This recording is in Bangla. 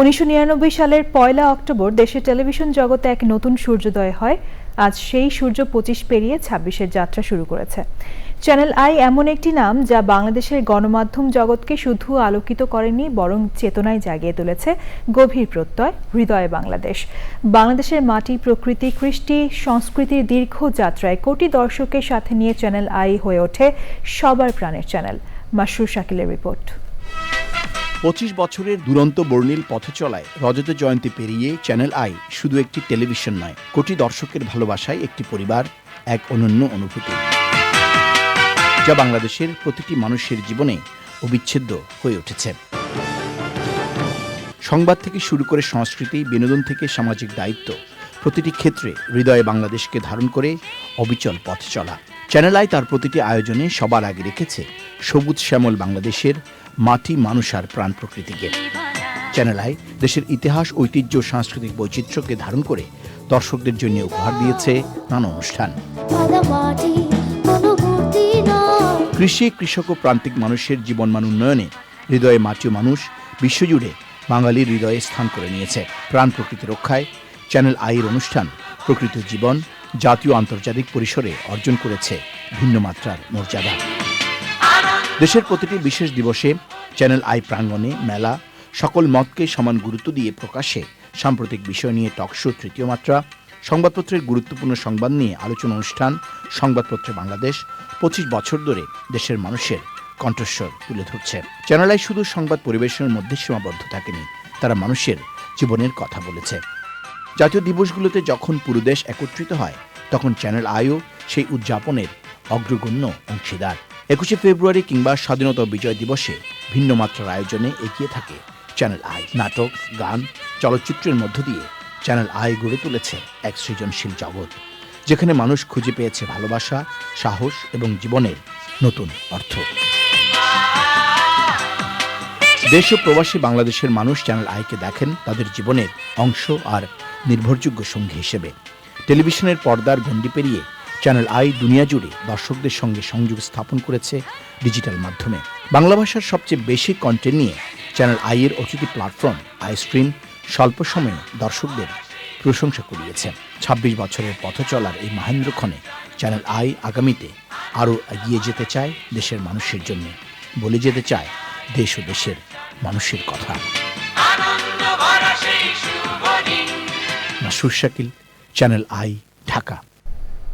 উনিশশো নিরানব্বই সালের পয়লা অক্টোবর দেশের টেলিভিশন জগতে এক নতুন সূর্যোদয় হয়। আজ সেই সূর্য পঁচিশ পেরিয়ে ছাব্বিশের যাত্রা শুরু করেছে। চ্যানেল আই এমন একটি নাম যা বাংলাদেশের গণমাধ্যম জগৎকে শুধু আলোকিত করেনি, বরং চেতনায় জাগিয়ে তুলেছে। গভীর প্রত্যয়, হৃদয়ে বাংলাদেশ। বাংলাদেশের মাটি, প্রকৃতি, কৃষ্টি, সংস্কৃতির দীর্ঘ যাত্রায় কোটি দর্শকের সাথে নিয়ে চ্যানেল আই হয়ে ওঠে সবার প্রাণের চ্যানেল মাসরুর শাকিলের রিপোর্ট। পঁচিশ বছরের দুরন্ত বর্ণিল পথে চলায় রজত জয়ন্তী পেরিয়ে চ্যানেল আই শুধু একটি টেলিভিশন নয়, কোটি দর্শকের ভালোবাসায় একটি পরিবার, এক অনন্য অনুভূতি। যা বাংলাদেশের প্রতিটি মানুষের জীবনে অবিচ্ছেদ্য হয়ে উঠেছে। সংবাদ থেকে শুরু করে সংস্কৃতি, বিনোদন থেকে সামাজিক দায়িত্ব, প্রতিটি ক্ষেত্রে হৃদয়ে বাংলাদেশকে ধারণ করে অবিচল পথ চলা। চ্যানেল আই তার প্রতিটি আয়োজনে সবার আগে রেখেছে সবুজ শ্যামল বাংলাদেশের মাটি, মানুষ আর প্রাণ প্রকৃতিকে। চ্যানেল আই দেশের ইতিহাস, ঐতিহ্য, সাংস্কৃতিক বৈচিত্র্যকে ধারণ করে দর্শকদের জন্য উপহার দিয়েছে নানা অনুষ্ঠান। কৃষি, কৃষক ও প্রান্তিক মানুষের জীবনমান উন্নয়নে হৃদয়ে মাটি মানুষ বিশ্বজুড়ে বাঙালির হৃদয়ে স্থান করে নিয়েছে। প্রাণ প্রকৃতি রক্ষায় চ্যানেল আইয়ের অনুষ্ঠান প্রকৃত জীবন, জাতীয় আন্তর্জাতিক পরিসরে অর্জন করেছে ভিন্ন মাত্রার মর্যাদা। দেশের প্রতিটি বিশেষ দিবসে চ্যানেল আই প্রাঙ্গণে মেলা, সকল মতকে সমান গুরুত্ব দিয়ে প্রকাশে সাম্প্রতিক বিষয় নিয়ে টকশো তৃতীয় মাত্রা, সংবাদপত্রের গুরুত্বপূর্ণ সংবাদ নিয়ে আলোচনা অনুষ্ঠান, সংবাদপত্রে বাংলাদেশ, পঁচিশ বছর ধরে দেশের মানুষের কণ্ঠস্বর তুলে ধরছে। চ্যানেল আই শুধু সংবাদ পরিবেশনের মধ্যে সীমাবদ্ধ থাকেনি, তারা মানুষের জীবনের কথা বলেছে। জাতীয় দিবসগুলোতে যখন পুরো দেশ একত্রিত হয়, তখন চ্যানেল আইও সেই উদযাপনের অগ্রগণ্য অংশীদার। একুশে ফেব্রুয়ারি কিংবা স্বাধীনতা বিজয় দিবসে ভিন্ন মাত্রার আয়োজনে এগিয়ে থাকে চ্যানেল আই নাটক, গান, চলচ্চিত্রের মধ্য দিয়ে চ্যানেল আই গড়ে তুলেছে এক সৃজনশীল জগৎ, যেখানে মানুষ খুঁজে পেয়েছে ভালোবাসা, সাহস এবং জীবনের নতুন অর্থ। দেশ ও প্রবাসী বাংলাদেশের মানুষ চ্যানেল আইকে দেখেন তাদের জীবনের অংশ আর নির্ভরযোগ্য সঙ্গী হিসেবে। টেলিভিশনের পর্দার গণ্ডি পেরিয়ে চ্যানেল আই দুনিয়া জুড়ে দর্শকদের সঙ্গে সংযোগ স্থাপন করেছে ডিজিটাল মাধ্যমে। বাংলা ভাষার সবচেয়ে বেশি কন্টেন্ট নিয়ে চ্যানেল আই এর অতিথি প্ল্যাটফর্ম আইস্ট্রিম স্বল্প সময়ে দর্শকদের প্রশংসা কুড়িয়েছে। ছাব্বিশ বছরের পথ চলার এই মাহেন্দ্রক্ষণে চ্যানেল আই আগামীতে আরও এগিয়ে যেতে চায় দেশের মানুষের জন্য। বলে যেতে চায় দেশ ও দেশের মানুষের কথা। Masur Shakil channel I Dhaka.